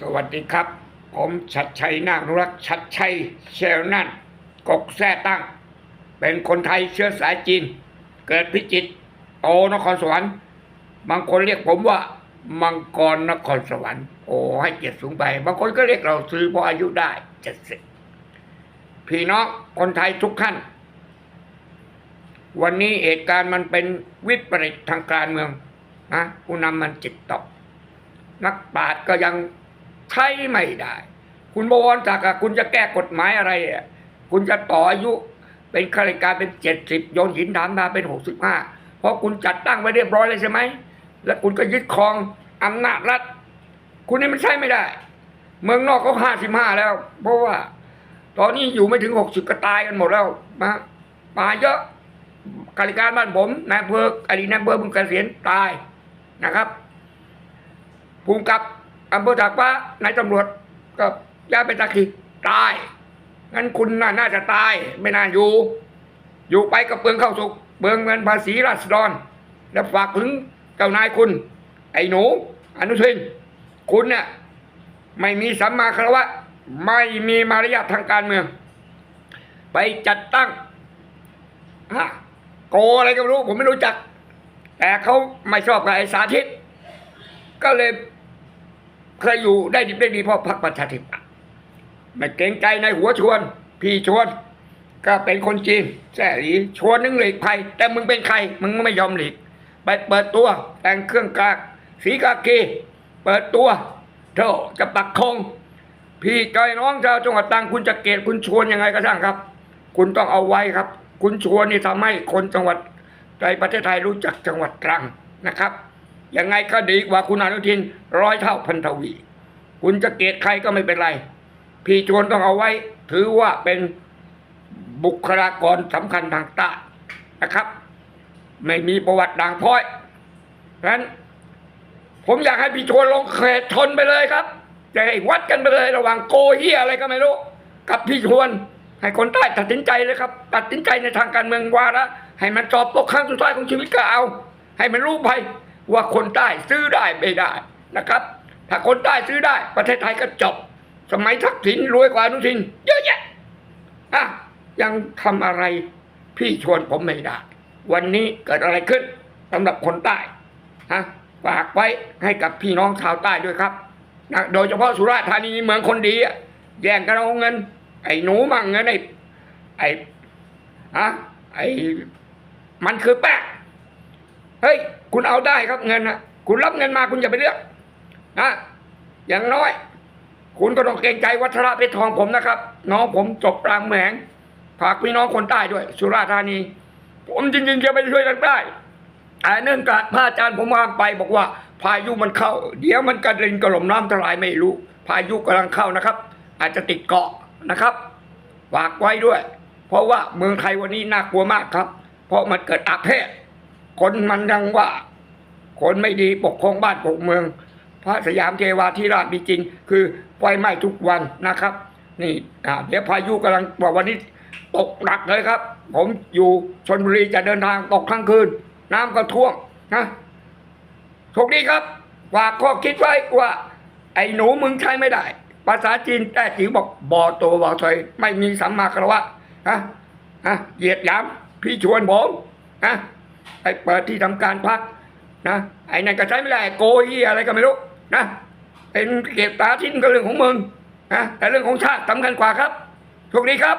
สวัสดีครับ ผมชัดชัยนาคนุรักษ์ชัดชัยเชลนันกกแท้ตั้ง เป็นคนไทยเชื้อสายจีน เกิดพิจิตรโตนครสวรรค์บางคนเรียกผมว่ามังกรนครสวรรค์โอ้ให้เกียรติสูงไป บางคนก็เรียกเราซื้อเพราะอายุได้เจ็ดสิบพี่น้องคนไทยทุกท่าน วันนี้เหตุการณ์มันเป็นวิปริตทางการเมืองนะผู้นำมันจิตตก นักปราชญ์ก็ยัง ใช้ไม่ได้ คุณบวรศักดิ์อะคุณจะแก้กฎหมายอะไรอะคุณจะต่ออายุเป็นข้าราชการเป็นเจ็ดสิบโยนหินถามนาเป็นหกสิบห้าเพราะคุณจัดตั้งไว้เรียบร้อยเลยใช่ไหม แล้วคุณก็ยึดครองอำนาจรัฐ คุณนี่มันใช้ไม่ได้ เมืองนอกเขาห้าสิบห้าแล้ว เพราะว่า ตอนนี้อยู่ไม่ถึงหกสิบก็ตายกันหมดแล้วมามาเยอะข้าราชการบ้านผมนายอำเภออดีตนายอำเภอบึงกาฬเสียนตายนะครับภูมิกับ อำเภอตากฟ้านายตำรวจก็ย้ายไปตะขีตายงั้นคุณน่าน่าจะตาย ไม่น่าอยู่ อยู่ไปก็เปลืองเข้าสุกเปลืองเงินภาษีราษฎร แล้วฝากถึงเจ้านายคุณ ไอ้หนู อนุทิน คุณเนี่ยไม่มีสัมมาคารวะ ไม่มีมารยาททางการเมือง ไปจัดตั้งฮะโกอะไรก็ไม่รู้ ผมไม่รู้จัก แต่เขาไม่ชอบกับไอ้สาธิต ก็เลย เคยอยู่ได้ดีได้ดีเพราะพรรคประชาธิปัตย์ไม่เกรงใจในหัวชวน พี่ชวน ก็เป็นคนจีนแซ่หลีชวนนึงหลีกภัยแต่มึงเป็นใคร มึงไม่ยอมหลีกไปเปิดตัวแต่งเครื่องกากสีกากีเปิดตัวเท่าจะปักธงพี่จอยน้องชาวจังหวัดตรังคุณจะเกตคุณชวนยังไงก็ช่างครับ คุณต้องเอาไว้ครับ คุณชวนนี่ทำให้คนจังหวัดในประเทศไทยรู้จักจังหวัดตรังนะครับ ยังไงก็ดีกว่าคุณอนุทินร้อยเท่าพันทวี คุณจะเกลียดใครก็ไม่เป็นไร พี่ชวนต้องเอาไว้ ถือว่าเป็นบุคลากรสำคัญทางตานะครับ ไม่มีประวัติด่างพร้อยเพราะฉะนั้น ผมอยากให้พี่ชวนลงเขตชนไปเลยครับจะให้วัดกันไปเลยระหว่างโกเฮียอะไรก็ไม่รู้ กับพี่ชวนให้คนใต้ตัดสินใจเลยครับ ตัดสินใจในทางการเมืองว่าละให้มันสอบตกครั้งสุดท้ายของชีวิตก็เอา ให้มันรู้ไป ว่าคนใต้ซื้อได้ไม่ได้นะครับ ถ้าคนใต้ซื้อได้ ประเทศไทยก็จบ สมัยทักษิณรวยกว่าอนุทิน เยอะแยะอะยังทำอะไรพี่ชวนผมไม่ได้ วันนี้เกิดอะไรขึ้นสำหรับคนใต้ฮะฝากไว้ให้กับพี่น้องชาวใต้ด้วยครับนะโดยเฉพาะสุราษฎร์ธานีเมืองคนดีอะแย่งกันเอาเงิน ไอ้หนูมั่งเงินไอ้ไอ้ฮะไอ้มันคือแป้ง เฮ้ยคุณเอาได้ครับเงินนะคุณรับเงินมาคุณอย่าไปเลือกนะอย่างน้อย คุณก็ต้องเกรงใจวัชระเพชรทองผมนะครับ น้องผมจบรามแหมงฝากพี่น้องคนใต้ด้วย สุราษฎร์ธานี ผมจริงๆจะไปช่วยทางใต้แต่เนื่องจากพระอาจารย์ผมวางไปบอกว่า พายุมันเข้า เดี๋ยวมันกระเด็นกระหล่มน้ำทลายไม่รู้ พายุกำลังเข้านะครับ อาจจะติดเกาะนะครับฝากไว้ด้วย เพราะว่าเมืองไทยวันนี้น่ากลัวมากครับ เพราะมันเกิดอาเพศ คนมันยังว่า คนไม่ดีปกครองบ้านปกเมือง พระสยามเทวาธิราชมีจริง คือไฟไหม้ทุกวันนะครับ นี่เดี๋ยวพายุกำลังบอกวันนี้ตกหนักเลยครับ ผมอยู่ชนบุรีจะเดินทางตกข้างคืน น้ำก็ท่วมนะโชคดีครับฝากข้อคิดไว้ว่า ไอ้หนูมึงใช้ไม่ได้ ภาษาจีนแต่จิ๋วบอกบอตัวบอถอยไม่มีสัมมาคารวะฮะฮะเหยียดหยามพี่ชวนผมนะ ไปเปิดที่ทำการพักนะไอ้นั่นก็ใช้ไม่ได้โกยอะไรก็ไม่รู้นะเป็นเก็บตาทิ้นก็เรื่องของมึงนะแต่เรื่องของชาติสำคัญกว่าครับโชคดีครับ